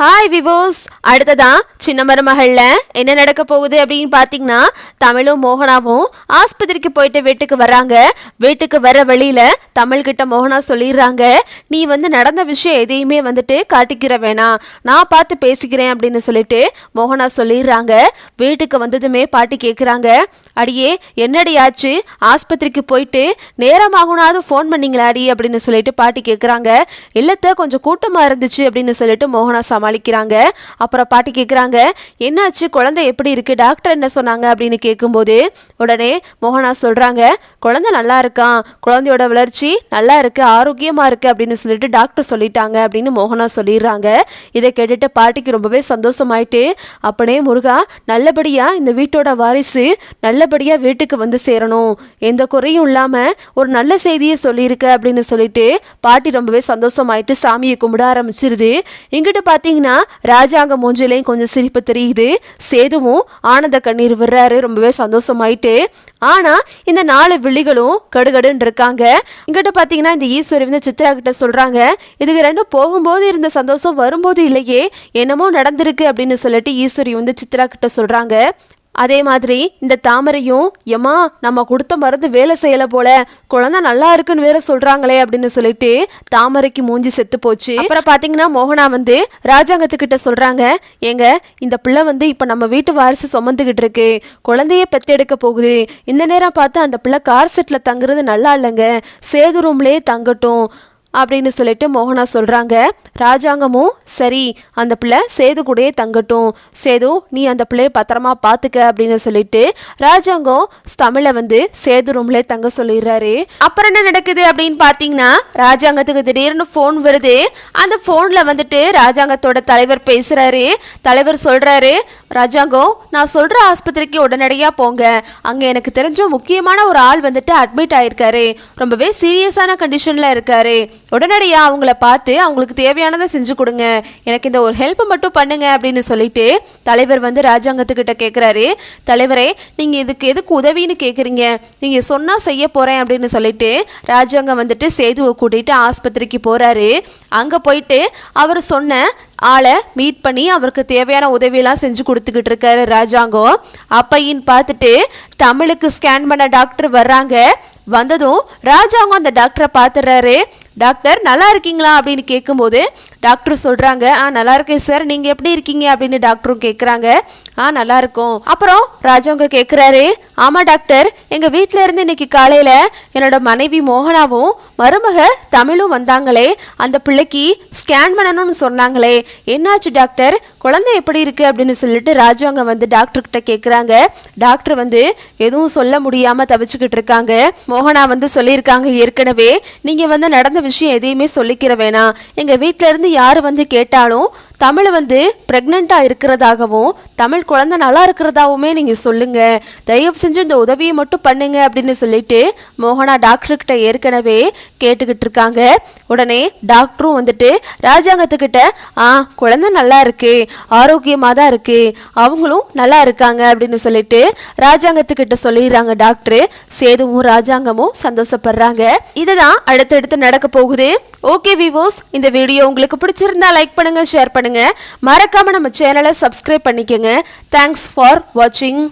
Hi விவோஸ் அடுத்ததான் சின்ன மருமகளில் என்ன நடக்க போகுது அப்படின்னு பார்த்தீங்கன்னா தமிழும் மோகனாவும் ஆஸ்பத்திரிக்கு போயிட்டு வீட்டுக்கு வராங்க வீட்டுக்கு வர வழியில் தமிழ்கிட்ட மோகனா சொல்லிடுறாங்க. நீ வந்து நடந்த விஷயம் எதையுமே வந்துட்டு காட்டிக்கிற வேணாம். நான் பார்த்து பேசிக்கிறேன் அப்படின்னு சொல்லிட்டு மோகனா சொல்லிடுறாங்க. வீட்டுக்கு வந்ததுமே பாட்டி கேட்குறாங்க அடியே என்னடி ஆச்சு? ஆஸ்பத்திரிக்கு போயிட்டு நேரமாகுனாவது ஃபோன் பண்ணீங்களாடி அப்படின்னு சொல்லிட்டு பாட்டி கேட்குறாங்க இல்லத்த கொஞ்சம் கூட்டமாக இருந்துச்சு அப்படின்னு சொல்லிட்டு மோகனா சமாளிக்கிறாங்க. அப்புறம் பாட்டி கேட்குறாங்க என்னாச்சு? குழந்தை எப்படி இருக்கு? டாக்டர் என்ன சொன்னாங்க? அப்படின்னு கேட்கும்போது உடனே மோகனா சொல்கிறாங்க குழந்தை நல்லா இருக்கான். குழந்தையோட வளர்ச்சி நல்லா இருக்கு. ஆரோக்கியமாக இருக்கு. அப்படின்னு சொல்லிட்டு டாக்டர் சொல்லிட்டாங்க அப்படின்னு மோகனா சொல்லிடுறாங்க. இதை கேட்டுட்டு பாட்டிக்கு ரொம்பவே சந்தோஷமாயிட்டு அப்படியே முருகா நல்லபடியாக இந்த வீட்டோட வாரிசு நல்லபடியாக வீட்டுக்கு வந்து சேரணும். எந்த குறையும் இல்லாமல் ஒரு நல்ல செய்தியை சொல்லியிருக்க. அப்படின்னு சொல்லிட்டு பாட்டி ரொம்பவே சந்தோஷமாயிட்டு சாமியை கும்பிட ஆரம்பிச்சிருது. இங்கிட்டு பார்த்தீங்கன்னா ராஜாங்க மூஞ்சிலையும் கொஞ்சம் சிரிப்பு தெரியுது. சேதுவும் ஆனந்த கண்ணீர் விடுறாரு. ரொம்பவே சந்தோஷமாயிட்டு. ஆனா இந்த நாலு விழிகளும் கடுகடுன்னு இருக்காங்க. இங்கிட்ட பார்த்தீங்கன்னா இந்த ஈஸ்வரி வந்து சித்ரா கிட்ட சொல்றாங்க இதுக்கு ரெண்டும் போகும்போது இருந்த சந்தோஷம் வரும்போது இல்லையே. என்னமோ நடந்திருக்கு அப்படின்னு சொல்லிட்டு ஈஸ்வரி வந்து சித்ரா கிட்ட சொல்றாங்க. அதே மாதிரி இந்த தாமரையும் எம்மா நம்ம கொடுத்த மருந்து வேலை செய்யல போல. குழந்தை நல்லா இருக்குன்னு வேற சொல்றாங்களே அப்படின்னு சொல்லிட்டு தாமரைக்கு மூஞ்சி செத்து போச்சு. அப்புறம் பாத்தீங்கன்னா மோகனா வந்து ராஜாங்கத்துக்கிட்ட சொல்றாங்க ஏங்க இந்த பிள்ளை வந்து இப்ப நம்ம வீட்டு வாரிசு சுமந்துகிட்டு இருக்கு. குழந்தைய பெத்தெடுக்க போகுது. இந்த நேரம் பார்த்து அந்த பிள்ளை கார் செட்ல தங்குறது நல்லா இல்லைங்க. சேது ரூம்லேயே தங்கட்டும். அப்படின்னு சொல்லிட்டு மோகனா சொல்கிறாங்க ராஜாங்கமும் சரி அந்த பிள்ளை சேது கூடயே தங்கட்டும். சேது நீ அந்த பிள்ளைய பத்திரமா பார்த்துக்க அப்படின்னு சொல்லிட்டு ராஜாங்கம் தமிழை வந்து சேது ரூம்ல தங்க சொல்லிடுறாரு. அப்புறம் என்ன நடக்குது அப்படின்னு பார்த்தீங்கன்னா ராஜாங்கத்துக்கு திடீர்னு ஃபோன் வருது. அந்த ஃபோனில் வந்துட்டு ராஜாங்கத்தோட தலைவர் பேசுகிறாரு தலைவர் சொல்கிறாரு ராஜாங்கம் நான் சொல்கிற ஆஸ்பத்திரிக்கு உடனடியாக போங்க. அங்கே எனக்கு தெரிஞ்ச முக்கியமான ஒரு ஆள் வந்துட்டு அட்மிட் ஆயிருக்காரு. ரொம்பவே சீரியஸான கண்டிஷனில் இருக்காரு. உடனடியாக அவங்கள பார்த்து அவங்களுக்கு தேவையானதை செஞ்சு கொடுங்க. எனக்கு இந்த ஒரு ஹெல்ப் மட்டும் பண்ணுங்க அப்படின்னு சொல்லிட்டு தலைவர் வந்து ராஜாங்கத்துக்கிட்ட கேட்குறாரு தலைவரே நீங்கள் இதுக்கு எதுக்கு உதவின்னு கேட்குறீங்க நீங்கள் சொன்னால் செய்ய போகிறேன் அப்படின்னு சொல்லிட்டு ராஜாங்கம் வந்துட்டு சேதுவை கூட்டிகிட்டு ஆஸ்பத்திரிக்கு போகிறாரு அங்கே போயிட்டு அவர் சொன்ன ஆளை மீட் பண்ணி அவருக்கு தேவையான உதவியெல்லாம் செஞ்சு கொடுத்துக்கிட்டு இருக்காரு ராஜாங்கம் அப்பையின்னு பார்த்துட்டு தமிழுக்கு ஸ்கேன் பண்ண டாக்டர் வர்றாங்க. வந்ததும் ராஜாங்கம் அந்த டாக்டரை பார்த்துடுறாரு டாக்டர் நல்லா இருக்கீங்களா? அப்படின்னு கேட்கும்போது டாக்டர் சொல்கிறாங்க ஆ நல்லா இருக்கேன் சார். நீங்கள் எப்படி இருக்கீங்க? அப்படின்னு டாக்டரும் கேட்குறாங்க ஆ நல்லா இருக்கும். அப்புறம் ராஜாங்க கேட்குறாரு ஆமாம் டாக்டர் எங்கள் வீட்டில் இருந்து இன்னைக்கு காலையில் என்னோட மனைவி மோகனாவும் மருமக தமிழும் வந்தாங்களே. அந்த பிள்ளைக்கு ஸ்கேன் பண்ணணும்னு சொன்னாங்களே. என்னாச்சு டாக்டர்? குழந்தை எப்படி இருக்குது அப்படின்னு சொல்லிட்டு ராஜாங்க வந்து டாக்டர்கிட்ட கேட்குறாங்க டாக்டர் வந்து எதுவும் சொல்ல முடியாமல் தவிச்சுக்கிட்டு இருக்காங்க. மோகனா வந்து சொல்லியிருக்காங்க ஏற்கனவே. நீங்கள் வந்து நடந்த விஷயம் எதையுமே சொல்லிக்கிற வேணாம். எங்கள் வீட்டிலேருந்து யார் வந்து கேட்டாலும் தமிழ் வந்து ப்ரெக்னெண்ட்டாக இருக்கிறதாகவும் தமிழ் குழந்தை நல்லா இருக்கிறதாவுமே நீங்கள் சொல்லுங்கள் தயவு செஞ்சு இந்த உதவியை மட்டும் பண்ணுங்க அப்படின்னு சொல்லிட்டு மோகனா டாக்டர்கிட்ட ஏற்கனவே கேட்டுக்கிட்டு இருக்காங்க. உடனே டாக்டரும் வந்துட்டு ராஜாங்கத்துக்கிட்ட ஆ குழந்தை நல்லா இருக்கு ஆரோக்கியமாக தான் இருக்கு அவங்களும் நல்லா இருக்காங்க அப்படின்னு சொல்லிட்டு ராஜாங்கத்துக்கிட்ட சொல்லிடுறாங்க டாக்டர். சேதுவும் ராஜாங்கமும் சந்தோஷப்படுறாங்க. இதுதான் அடுத்தடுத்து நடக்க போகுது. ஓகே விவோஸ் இந்த வீடியோ உங்களுக்கு பிடிச்சிருந்தா லைக் பண்ணுங்க ஷேர் பண்ணுங்க. மறக்காம நம்ம சேனலை சப்ஸ்கிரைப் பண்ணிக்கோங்க. தேங்க்ஸ் ஃபார் வாட்சிங்